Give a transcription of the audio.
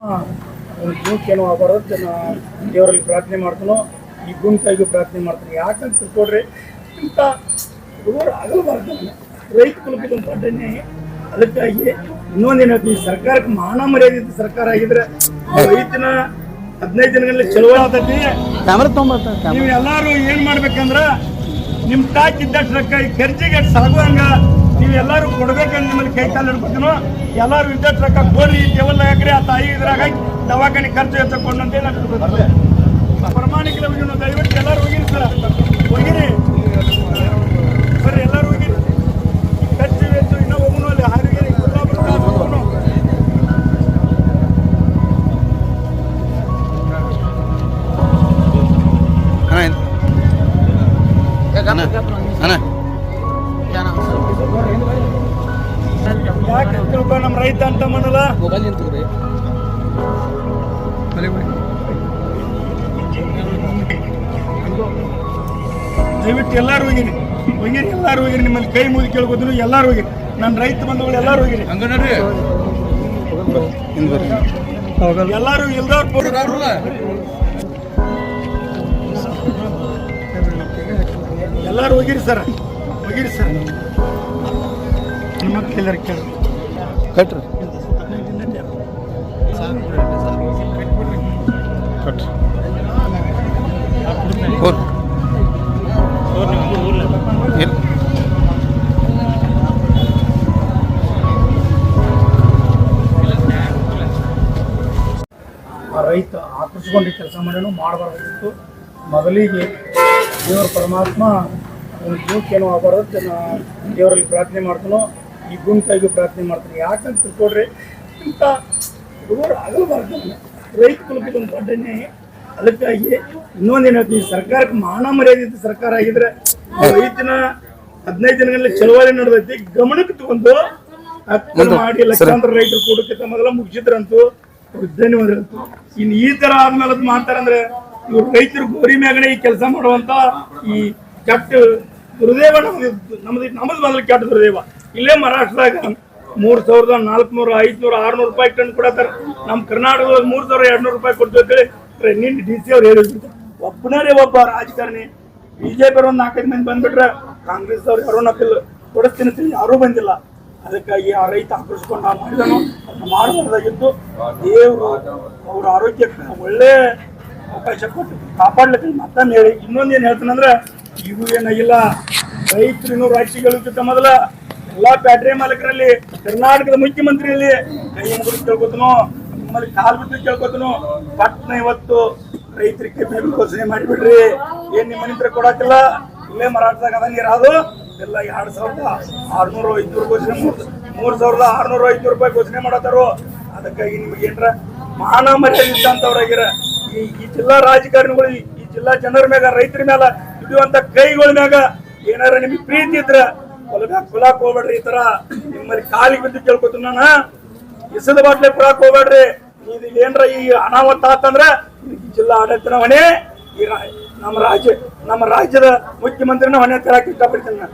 ಒಂದು ಗುಂಕೇನೋ ಆಗಬಾರ್ದು ನಾ ದೇವರಲ್ಲಿ ಪ್ರಾರ್ಥನೆ ಮಾಡ್ತಾನೋ, ಈ ಗುಂಕಾಗಿ ಪ್ರಾರ್ಥನೆ ಮಾಡ್ತಾನೆ ಯಾಕಂತ ತಿಳ್ಕೊಡ್ರಿ ಇಂಥ ಹುಡುಗರು ಆಗಬಾರ್ದು. ರೈತ ಕುಲಕ್ಕೆ ಒಂದು ಅದಕ್ಕಾಗಿ ಇನ್ನೊಂದೇನು ಹೇಳ್ತೀನಿ ಸರ್ಕಾರಕ್ಕೆ ಮಾನ ಮರ್ಯಾದೆ ಸರ್ಕಾರ ಆಗಿದ್ರೆ ರೈತನ ಹದಿನೈದು ದಿನಗಳಲ್ಲಿ ಕ್ಯಾಮ್ರಾ ತೊಗೊಂಬರ್ತಾರೆ ನೀವು ಎಲ್ಲಾರು ಏನ್ ಮಾಡ್ಬೇಕಂದ್ರ, ನಿಮ್ ತಾಕಿದ್ದಷ್ಟು ರೊಕ್ಕ ಈ ಖರ್ಚಿಗೆ ಸಾಗುವಂಗ ನೀವು ಎಲ್ಲರೂ ಕೊಡ್ಬೇಕಂತ ನಿಮ್ಮಲ್ಲಿ ಕೈ ಕಾಲು ಹಿಡ್ಕೊತೀನೋ? ಎಲ್ಲರೂ ವಿದ್ಯುತ್ ರೊಕ್ಕ ಕೋರಿ ದೇವಲ್ಲ ಹಾಕ್ರಿ ಆ ತಾಯಿ ಇದ್ರಾಗ ದವಾಖಾನೆ ಖರ್ಚು ಎತ್ತಕೊಂಡಂತೆ ಅಂತ ನೀವು ದಯವಿಟ್ಟು ಎಲ್ಲಾರು ಹೋಗಿರಿ ಸರ್. ಹೋಗಿರಿ. ಬರ್ರಿ, ಎಲ್ಲಾರು ಹೋಗಿರಿ. ಖರ್ಚು ವೆಚ್ಚ ಇನ್ನೂ ಹೋಗುನು ಅಲ್ಲಿ ಹಾರಿಗೆರೆ ಹೋಗುನು. ಅಣ್ಣ ಅಣ್ಣ. ನಮ್ಮ ರೈತ ಅಂತ ಮನಲ್ಲ ಮೊಬೈಲ್ ನಿಂತ್ರಿ ದಯವಿಟ್ಟು ಎಲ್ಲಾರು ಹೋಗಿರಿ. ಹೋಗಿರಿ ಎಲ್ಲಾರು ಹೋಗಿರಿ. ನಿಮ್ಮಲ್ಲಿ ಕೈ ಮುಗಿ ಕೇಳ್ಕೊದ್ರು ಎಲ್ಲಾರು ಹೋಗಿರಿ. ನನ್ನ ರೈತ ಬಂಧುಗಳು ಎಲ್ಲಾರು ಹೋಗಿರಿ. ಹಂಗಣ್ರಿ ಎಲ್ಲರೂ ಎಲ್ಲಾರು ಇಲ್ದವ್ರು ಎಲ್ಲಾರು ಹೋಗಿರಿ ಸರ್. ಹೋಗಿರಿ ಸರ್. ನಿಮ್ಮ ಕೇಳಿದ್ರೆ ಕೇಳಿ. ಕಟ್ರಿ. ರೈತ ಆಕರ್ಷಿಕೊಂಡು ಕೆಲಸ ಮಾಡಲು ಮಾಡಬಾರ್ದಿತ್ತು ಮೊದಲಿಗೆ ದೇವರ ಪರಮಾತ್ಮ ಒಂದು ಗುಂಕೇನೋ ಆಗಬಾರ್ದು ನಾ ದೇವರಲ್ಲಿ ಪ್ರಾರ್ಥನೆ ಮಾಡ್ತಾನೋ ಈ ಗುಂಪಾಗಿ ಪ್ರಾರ್ಥನೆ ಮಾಡ್ತಾನೆ. ಯಾಕಂತ ತಿಳ್ಕೊಡ್ರಿ ಇಂಥ ಹುಡುಗರು ಆಗಬಾರ್ದು. ರೈತ ಕುಲಕ್ಕೆ ಒಂದು ದೊಡ್ಡ ಅದಕ್ಕಾಗಿ ಇನ್ನೊಂದೇನು ಹೇಳ್ತೀನಿ ಸರ್ಕಾರಕ್ಕೆ ಮಾನ ಮರ್ಯಾದೆ ಇದ್ದ ಸರ್ಕಾರ ಆಗಿದ್ರೆ ರೈತನ ಹದಿನೈದು ದಿನಗಳಲ್ಲಿ ಚಳವಳಿ ನಡೆದೈತಿ. ಗಮನಕ್ಕೆ ತಗೊಂಡು ಅಕ್ಕ ಮಾಡಿ ಲಕ್ಷಾಂತರ ರೈತರು ಕೂಡಕ್ಕೆ ಮೊದಲ ಮುಗಿಸಿದ್ರಂತೂ ಧನ್ಯವಾದಗಳು ಇನ್ನು ಈ ತರ ಆದ್ಮೇಲೆ ಅದು ಮಾಡ್ತಾರಂದ್ರೆ ಇವ್ರು ರೈತರು ಗೋರಿ ಮ್ಯಾಗನೆ ಈ ಕೆಲಸ ಮಾಡುವಂತ ಈ ಕೆಟ್ಟ ದುರ್ದೇವ ನಮ್ದು ನಮ್ದು ನಮ್ದು ಮೊದಲು ಕೆಟ್ಟ ದುರ್ದೇವ. ಇಲ್ಲೇ ಮಹಾರಾಷ್ಟ್ರದಾಗ ಮೂರ್ ಸಾವಿರದ ನಾಲ್ಕುನೂರ, ಐದ್ನೂರ, ಆರ್ನೂರು ರೂಪಾಯಿ ಟನ್ ಕೊಡತ್ತಾರ. ನಮ್ಮ ಕರ್ನಾಟಕದಲ್ಲಿ ಮೂರ್ ಸಾವಿರ ಎರಡ್ನೂರು ರೂಪಾಯಿ ಕೊಡ್ತೀವಿ ಟ್ರೈನಿಂಗ್ ಡಿ ಸಿ ಅವ್ರು ಹೇಳಿದ್ರು. ಒಬ್ಬನೇ ಒಬ್ಬ ರಾಜಕಾರಣಿ. ಬಿಜೆಪಿ ಒಂದು ನಾಲ್ಕೈದು ಮಂದಿ ಬಂದ್ಬಿಟ್ರೆ ಕಾಂಗ್ರೆಸ್ ಅವ್ರು ಯಾರೋ ನಕಲ್ ಕೊಡಿಸ್ತೀನಿ ಯಾರೂ ಬಂದಿಲ್ಲ. ಅದಕ್ಕಾಗಿ ಆ ರೈತ ಆಕರ್ಷಿಕೊಂಡು ನಾವು ಮಾಡಿದನು ಮಾಡಬಾರ್ದಾಗಿತ್ತು ದೇವರು ಅವ್ರ ಆರೋಗ್ಯಕ್ಕೆ ಒಳ್ಳೆ ಅವಕಾಶ ಕೊಟ್ಟು ಕಾಪಾಡ್ಲಿಕ್ಕೆ ಮತ್ತೊಂದು ಹೇಳಿ. ಇನ್ನೊಂದೇನು ಹೇಳ್ತಾನಂದ್ರೆ ಇವು ಏನಾಗಿಲ್ಲ ರೈತರು ಇನ್ನೂ ರಾಜ್ಯಗಳಿಗಿಂತ ಮೊದಲ ಎಲ್ಲಾ ಬ್ಯಾಟ್ರಿ ಮಾಲೀಕರಲ್ಲಿ, ಕರ್ನಾಟಕದ ಮುಖ್ಯಮಂತ್ರಿಯಲ್ಲಿ ಕೈ ಮುಗಿದು ಕೇಳ್ಕೊತನು, ನಿಮ್ಮಲ್ಲಿ ಕಾಲ್ ಬಿದ್ದು ಕೇಳ್ಕೊತನು. ಪಟ್ನ ಇವತ್ತು ರೈತರಿಗೆ ಬಿಲ್ ಘೋಷಣೆ ಮಾಡಿಬಿಡ್ರಿ. ಏನ್ ನಿಮ್ಮ ಮನೆ ಹತ್ರ ಕೊಡಕ್ಕಿಲ್ಲ? ಇಲ್ಲೇ ಮರಾಠದಾಗ ಅದ ನೀರಾದು ಎಲ್ಲ ಎರಡ್ ಸಾವಿರದ ಆರ್ನೂರು ಐದ್ನೂರು ಘೋಷಣೆ ಮೂರ್ ಸಾವಿರದ ಆರ್ನೂರು ಐದ್ನೂರು ರೂಪಾಯಿ ಘೋಷಣೆ ಮಾಡತ್ತಾರು. ಅದಕ್ಕಾಗಿ ನಿಮಗೆ ಏನ್ರ ಮಾನ ಮರ್ಯಾದೆ ಇದ್ದಂತವ್ರಾಗಿರ. ಈ ಜಿಲ್ಲಾ ರಾಜಕಾರಣಿಗಳು, ಈ- ಜಿಲ್ಲಾ ಜನರ ಮೇಲೆ ರೈತರ ಮ್ಯಾಲ ಇಡುವಂತ ಕೈಗಳ ಮ್ಯಾಗ ಏನಾರ ನಿಮಗೆ ಪ್ರೀತಿ ಇದ್ರ ಹೊಲಗ ಕುಲಾಕ್ ಹೋಗ್ಬೇಡ್ರಿ ಈ ತರ, ನಿಮ್ಮಲ್ಲಿ ಕಾಲಿಗೆ ಬಿದ್ದು ಕೇಳ್ಕೊತೀನಿ ನಾನು. ಇಸದ ಬಾಟ್ಲೆ ಕುಲಾಕ್ ಹೋಗ್ಬೇಡ್ರಿ ಇದು ಏನ್ರ ಈ ಅನಾಹುತ ಆತಂದ್ರ ಜಿಲ್ಲಾ ಆಡಳಿತನ ಹೊಣೆ, ಈ ನಮ್ಮ ರಾಜ್ಯ, ನಮ್ಮ ರಾಜ್ಯದ ಮುಖ್ಯಮಂತ್ರಿನ ಹೊಣೆ ತರಕ್ ಇಷ್ಟಪಡ್ತೀನಿ ನಾನು.